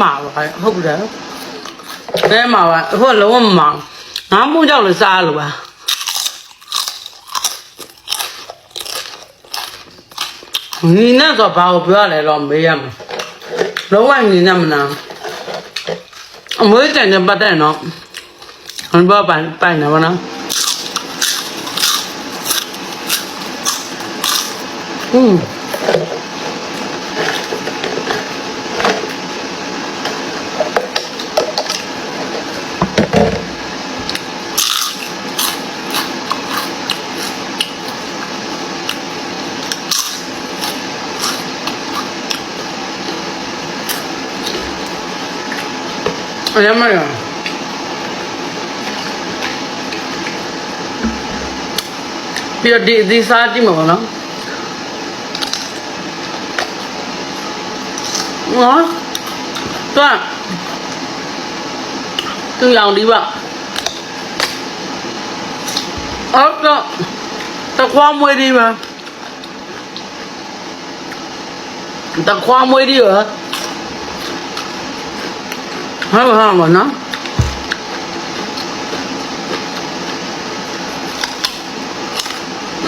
မှာပါဟုတ်တယ်အဲမှာပါအခုကလုံးဝမမောင်ငါမှုကြောက်လို့စားလို့ပါညီနဲ့ဆိုဘာကိုပြောရလဲတော့မေးရမယ်လုံးဝညီနဲ့မနာအမွေးတိုင်နဲ့ပတ်တဲ့နော်ဟန်ဘာပိုင်ပိုင်နေပါနော်อืม အရမရပြဒီဒီစားကြည့်မှာပေါ့နော်နော်တွန်းသူရောင်ဒီပါအော်တော့တခွားမွေးဒီပါတခွားမွေးဒီပါ 还有啥我呢。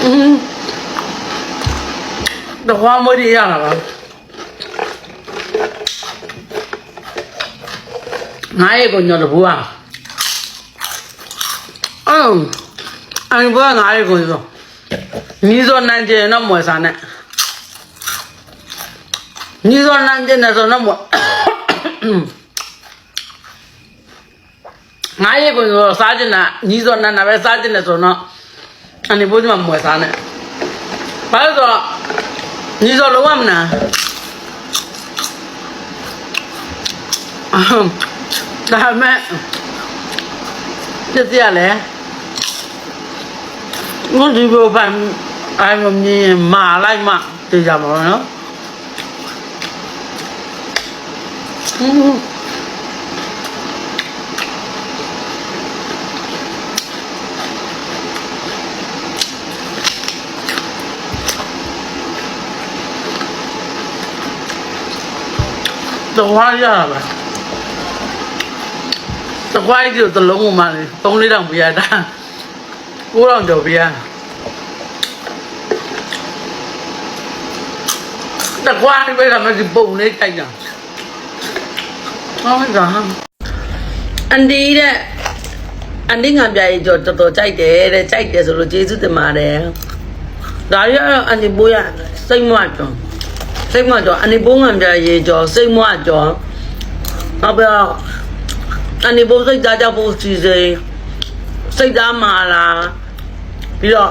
嗯，那黄没地下了吧？哪一个尿的不啊？嗯，俺不知道哪一个说，你说南京那么啥呢？你说南京那说那么？ငါရဲ့ကိုဆိုစားကျင်တာညီစောနန်းနာပဲစားကျင်တယ်ဆိုတော့အနေဘိုးကြီးမမွေစားနဲ့ဘာလို့ဆိုတော့ညီစောလုံးဝမနာအဟမ်ဒါမဲ့ပြည့်ရလေငါဒီဘောပန်အိုင်မမြင်မာလိုက်မှသိကြမှာနော်อืม တော့ဝါရပါတခွားကြီးတို့တလုံးကမှလေ3လေးတောင်ပြရတာ9တောင်ကျော်ပြရတခွားလေးပဲကမရှိပုံလေးကြိုက်တာဟုတ်ကဲ့အန်ဒီတဲ့အန်ဒီငါပြရေးကြောတော်တော်ကြိုက်တယ်တဲ့ကြိုက်တယ်ဆိုလို့ကျေးဇူးတင်ပါတယ်ဒါရအန်ဒီဘိုးရစိတ်မွတ်တော့ စိတ်မကြောအနေဘုံငံပြရေကြောစိတ်မွကြောဟုတ်ပါအနေဘုံစိတ်သားကြောက်ဖို့စီစိစိတ်သားမာလာပြီးတော့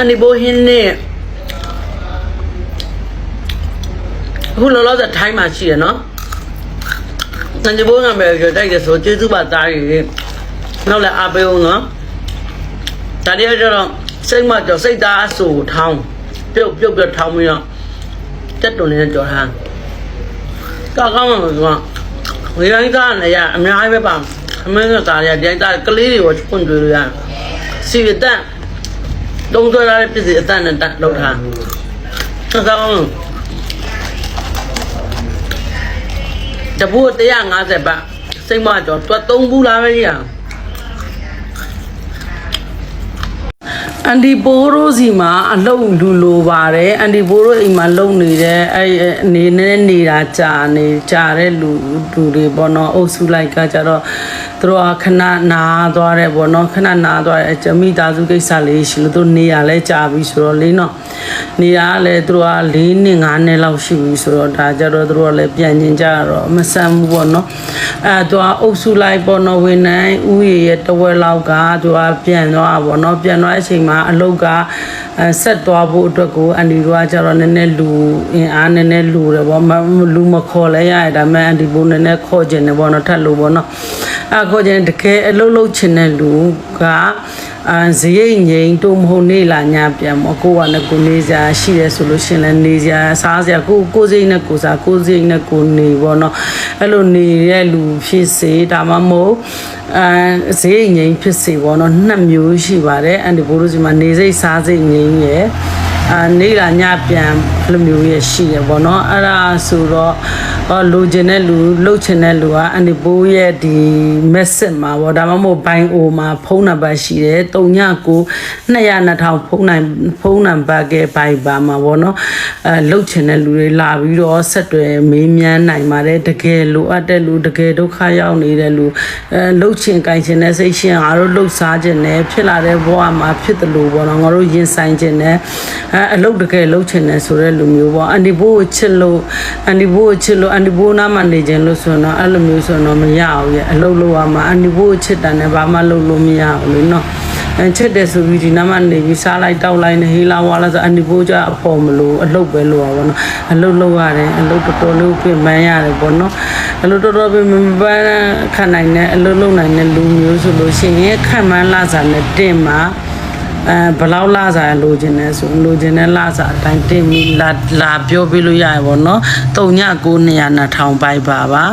အနေဘုံဟင်းနဲ့အခုလောလောဆယ်ထိုင်းမှာရှိရနော်အနေဘုံငံပြရေတိုက်တယ်ဆိုကျေးဇူးပါသားကြီးနောက်လည်းအားပေးအောင်နော်ဒါတည်းကျတော့စိတ်မကြောစိတ်သားအဆူထောင်းပြုတ်ပြုတ်ပြထောင်းပြီးတော့ တက်တုံနဲ့ကြော်ထားကောက်ကောင်းမှာဆိုဝေတိုင်းသားနဲ့ရအများကြီးပဲပါအမင်းကသားရတိုင်းသားကလေးတွေကိုဖွင့်တွေ့လို့ရစီရတန်တုံးသွဲလာတဲ့ပြည်စီအတန်နဲ့တက်လောက်ထားကောက်ကောင်းတပူ150ဘတ်စိတ်မကြော်တွတ်3ဘူးလားပဲရအ န်ဒီပိုးရိုးစီမှာအလုံလူလိုပါတယ်အန်ဒီပိုးရိုးအိမ်မှာလုံနေတဲ့အဲ့အဲ့အနေနဲ့နေတာကြာနေကြာတဲ့လူလူတွေပေါ့နော်အုပ်စုလိုက်ကကြတော့သူတို့ကခဏနာသွားတယ်ပေါ့နော်ခဏနာသွားတယ်အမိသားစုကိစ္စလေးရှိလို့သူနေရလဲကြာပြီဆိုတော့လေးနော် နေရလဲသူတို့က၄နှစ်၅နှစ်လောက်ရှိပြီဆိုတော့ဒါကြတော့သူတို့ကလည်းပြန်ကျင်ကြတော့မဆန်ဘူးပေါ့နော်အဲသူကအုပ်စုလိုက်ပေါ့နော်ဝန်နိုင်ဥယေရဲ့တဝက်လောက်ကသူကပြန်သွားပေါ့နော်ပြန်သွားတဲ့အချိန်မှာအလုတ်ကအဲဆက်သွားဖို့အတွက်ကိုအန်ဒီတို့ကကြတော့နည်းနည်းလူအင်အားနည်းနည်းလူတယ်ပေါ့မလူမခေါ်လဲရရဒါပေမဲ့အန်ဒီဘိုးနည်းနည်းခေါ်ကျင်တယ်ပေါ့နော်ထပ်လို့ပေါ့နော်အဲခေါ်ကျင်တကယ်အလုတ်လုတ်ချင်တဲ့လူက အာဇရိတ်ငိမ်တို့မဟုတ်နေလာညပြန်မကိုကလည်းကိုနေစရာရှိတယ်ဆိုလို့ရှင်လည်းနေစရာစားစရာကိုကိုစိတ်နဲ့ကိုစားကိုစိတ်နဲ့ကိုနေပေါ့နော်အဲ့လိုနေတဲ့လူဖြစ်စေဒါမှမဟုတ်အာဇရိတ်ငိမ်ဖြစ်စေပေါ့နော်နှစ်မျိုးရှိပါတယ်အန်ဒီဘိုးတို့စီမှာနေစိတ်စားစိတ်ငိမ်ရယ်အာနေလာညပြန်အဲ့လိုမျိုးရရှိတယ်ပေါ့နော်အဲ့ဒါဆိုတော့ဟောလိုချင်တဲ့လူလှုပ်ချင်တဲ့လူကအန်ဒီဘိုးရဲ့ဒီ message မှာပေါ့ဒါမှမဟုတ်ဘိုင်အိုမှာဖုန်းနံပါတ်ရှိတယ်39 200 2000ဖုန်းနိုင်ဖုန်းနံပါတ်ကဘိုင်ပါမှာပေါ့နော်အဲလှုပ်ချင်တဲ့လူတွေလာပြီးတော့ဆက်တွယ်မေးမြန်းနိုင်ပါတယ်တကယ်လိုအပ်တဲ့လူတကယ်ဒုက္ခရောက်နေတဲ့လူအဲလှုပ်ချင်ကြိုင်ချင်တဲ့စိတ်ရှင်ငါတို့လှုပ်စားခြင်းနဲ့ဖြစ်လာတဲ့ဘဝမှာဖြစ်တယ်လို့ပေါ့နော်ငါတို့ရင်ဆိုင်ခြင်းနဲ့အဲအလုပ်တကယ်လှုပ်ချင်တယ်ဆိုတဲ့လူမျိုးပေါ့အန်ဒီဘိုးကိုချစ်လို့အန်ဒီဘိုးကိုချစ်လို့အန်ဒီဘိုးနားမှာနေခြင်းလို့ဆိုတော့အဲ့လိုမျိုးဆိုတော့မရဘူးရဲ့အလုပ်လုပ်ရမှာအန်ဒီဘိုးကိုချစ်တယ်နဲ့ဘာမှလုပ်လို့မရဘူးလေနော်အဲချက်တယ်ဆိုပြီးဒီနားမှာနေပြီးစားလိုက်တောက်လိုက်နေဟေးလာဝါလာဆိုအန်ဒီဘိုးကြအဖို့မလို့အလုတ်ပဲလို့ပါဘောနော်အလုတ်လောက်ရတယ်အလုတ်တော်တော်လေးပြင်ပန်းရတယ်ပေါ့နော်အလုတ်တော်တော်ပြင်ပန်းခံနိုင်တဲ့အလုတ်လုံနိုင်တဲ့လူမျိုးဆိုလို့ရှိရင်ခံမှန်းလာစားနဲ့တင်မှာ အဲဘယ်လောက်လာစားလိုချင်လဲဆိုလိုချင်တဲ့လာစားအတိုင်းတင်ပြီးလာလာပြောပြလို့ရရပါတော့နော်39 900 2000ပိုက်ပါပါ